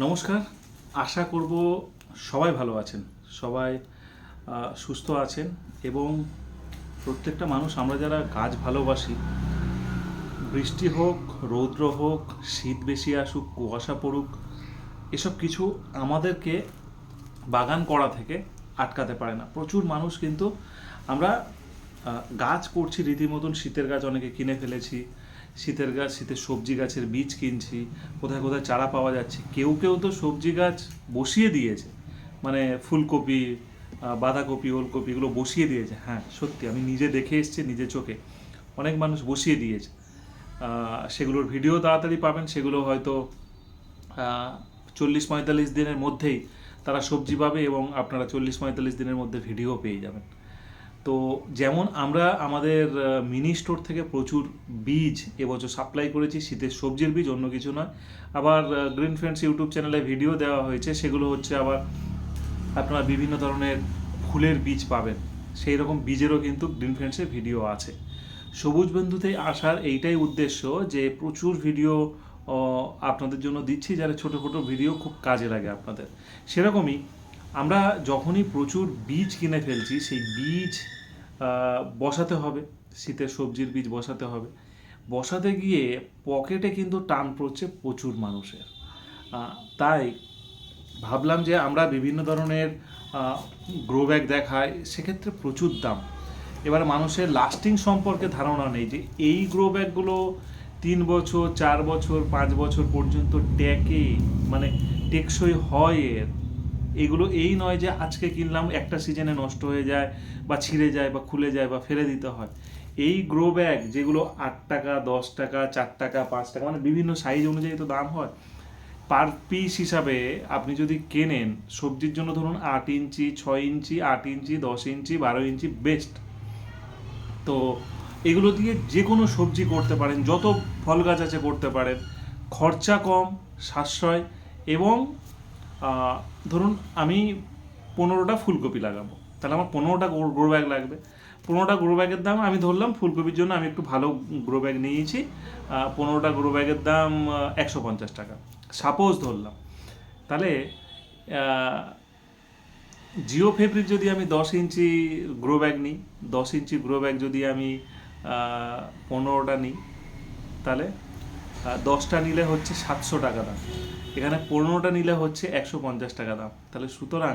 নমস্কার। আশা করব সবাই ভালো আছেন। সবাই সুস্থ আছেন এবং প্রত্যেকটা মানুষ, আমরা যারা গাছ ভালোবাসি, বৃষ্টি হোক, রৌদ্র হোক, শীত বেশি আসুক, কুয়াশা পড়ুক, এসব কিছু আমাদেরকে বাগান করা থেকে আটকাতে পারে না। প্রচুর মানুষ কিন্তু আমরা গাছ করছি রীতিমতন, শীতের গাছ অনেকে কিনে ফেলেছি শীতের গাছ, শীতের সবজি গাছের বীজ কিনছি, কোথায় কোথায় চারা পাওয়া যাচ্ছে, কেউ কেউ তো সবজি গাছ বসিয়ে দিয়েছে। মানে ফুলকপি বাঁধাকপি, ওলকপি এগুলো বসিয়ে দিয়েছে। হ্যাঁ সত্যি, আমি নিজে দেখে এসেছি, নিজে চোখে। অনেক মানুষ বসিয়ে দিয়েছে। সেগুলোর ভিডিও তাড়াতাড়ি পাবেন, সেগুলো হয়তো চল্লিশ পঁয়তাল্লিশ দিনের মধ্যেই তারা সবজি পাবে এবং আপনারা চল্লিশ পঁয়তাল্লিশ দিনের মধ্যে ভিডিও পেয়ে যাবেন। তো যেমন আমরা আমাদের মিনি স্টোর থেকে প্রচুর বীজ এবছর সাপ্লাই করেছি, শীতের সবজির বীজ, অন্য কিছু নয়। আবার গ্রিন ফ্রেন্ডস ইউটিউব চ্যানেলে ভিডিও দেওয়া হয়েছে, সেগুলো হচ্ছে আবার আপনারা বিভিন্ন ধরনের ফুলের বীজ পাবেন। সেই রকম বীজেরও কিন্তু গ্রিন ফ্রেন্ডসের ভিডিও আছে। সবুজ বন্ধুতে আসার এইটাই উদ্দেশ্য যে প্রচুর ভিডিও আপনাদের জন্য দিচ্ছি, যারা ছোটো ভিডিও খুব কাজে লাগে আপনাদের। সেরকমই আমরা যখনই প্রচুর বীজ কিনে ফেলছি, সেই বীজ বসাতে হবে। শীতের সবজির বীজ বসাতে হবে। বসাতে গিয়ে পকেটে কিন্তু টান পড়ছে প্রচুর মানুষের। তাই ভাবলাম যে আমরা বিভিন্ন ধরনের গ্রো ব্যাগ দেখাই, সেক্ষেত্রে প্রচুর দাম। এবার মানুষের লাস্টিং সম্পর্কে ধারণা নেই যে এই গ্রো ব্যাগগুলো তিন বছর, চার বছর, পাঁচ বছর পর্যন্ত টেকে মানে টেকসই হয় এর। এগুলো এই নয় যে আজকে কিনলাম, একটা সিজনে নষ্ট হয়ে যায় বা ছিঁড়ে যায় বা খুলে যায় বা ফেলে দিতে হয়। এই গ্রো ব্যাগ যেগুলো আট টাকা, দশ টাকা, চার টাকা, পাঁচ টাকা মানে বিভিন্ন সাইজ অনুযায়ী তো দাম হয়। পার পিস হিসাবে আপনি যদি কেনেন, সবজির জন্য ধরুন আট ইঞ্চি, ছয় ইঞ্চি, আট ইঞ্চি, দশ ইঞ্চি, বারো ইঞ্চি বেস্ট তো এগুলো দিয়ে যে কোনো সবজি করতে পারেন, যত ফল গাছ আছে করতে পারেন। খরচা কম, সাশ্রয় এবং ধরুন আমি পনেরোটা ফুলকপি লাগাবো। তাহলে আমার পনেরোটা গ্রো ব্যাগ লাগবে। পনেরোটা গ্রো ব্যাগের দাম আমি ধরলাম ফুলকপির জন্য আমি একটু ভালো গ্রো ব্যাগ নিয়েছি। পনেরোটা গ্রো ব্যাগের দাম একশো পঞ্চাশ টাকা। সাপোজ ধরলাম। তাহলে জিও ফেব্রিক যদি আমি দশ ইঞ্চি গ্রো ব্যাগ নিই, দশ ইঞ্চি গ্রো ব্যাগ যদি আমি পনেরোটা নিই, তাহলে দশটা নিলে হচ্ছে সাতশো টাকা দাম। এখানে পনেরোটা নিলে হচ্ছে একশো পঞ্চাশ টাকা দাম। তাহলে সুতরাং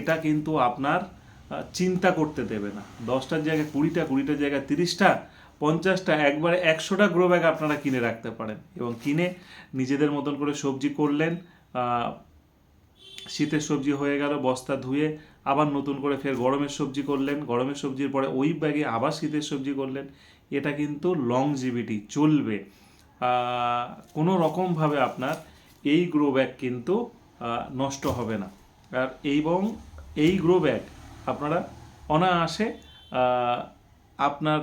এটা কিন্তু আপনার চিন্তা করতে দেবে না। দশটার জায়গায় কুড়িটা কুড়িটার জায়গায় তিরিশটা, পঞ্চাশটা, একবারে একশোটা গ্রো ব্যাগ আপনারা কিনে রাখতে পারেন এবং কিনে নিজেদের মতন করে সবজি করলেন শীতের সবজি হয়ে গেল, বস্তা ধুয়ে আবার নতুন করে ফের গরমের সবজি করলেন। গরমের সবজির পরে ওই ব্যাগে আবার শীতের সবজি করলেন। এটা কিন্তু লংজিভিটি চলবে। কোনো রকমভাবে আপনার এই গ্রো ব্যাগ কিন্তু নষ্ট হবে না। আর এবং এই গ্রো ব্যাগ আপনারা অনায়াসে আপনার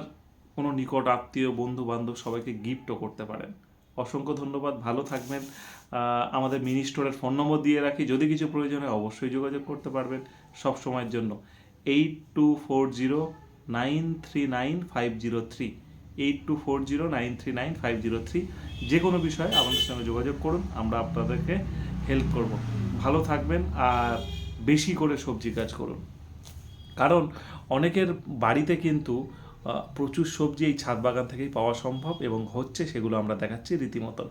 কোনো নিকট আত্মীয় বন্ধু বান্ধব সবাইকে গিফটও করতে পারেন। অসংখ্য ধন্যবাদ, ভালো থাকবেন। আমাদের মিনি স্টোরের ফোন নম্বর দিয়ে রাখি। যদি কিছু প্রয়োজন হয় অবশ্যই যোগাযোগ করতে পারবেন সব সময়ের জন্য। Eight two four zero nine three nine five zero three, eight two four zero nine three nine five zero three. যে কোনো বিষয়ে আমাদের সঙ্গে যোগাযোগ করুন, আমরা আপনাদেরকে হেল্প করব। ভালো থাকবেন আর বেশি করে সবজি কাজ করুন। কারণ অনেকের বাড়িতে কিন্তু প্রচুর সবজি এই ছাদ বাগান থেকেই পাওয়া সম্ভব এবং হচ্ছে সেগুলো আমরা দেখাচ্ছি রীতিমতন।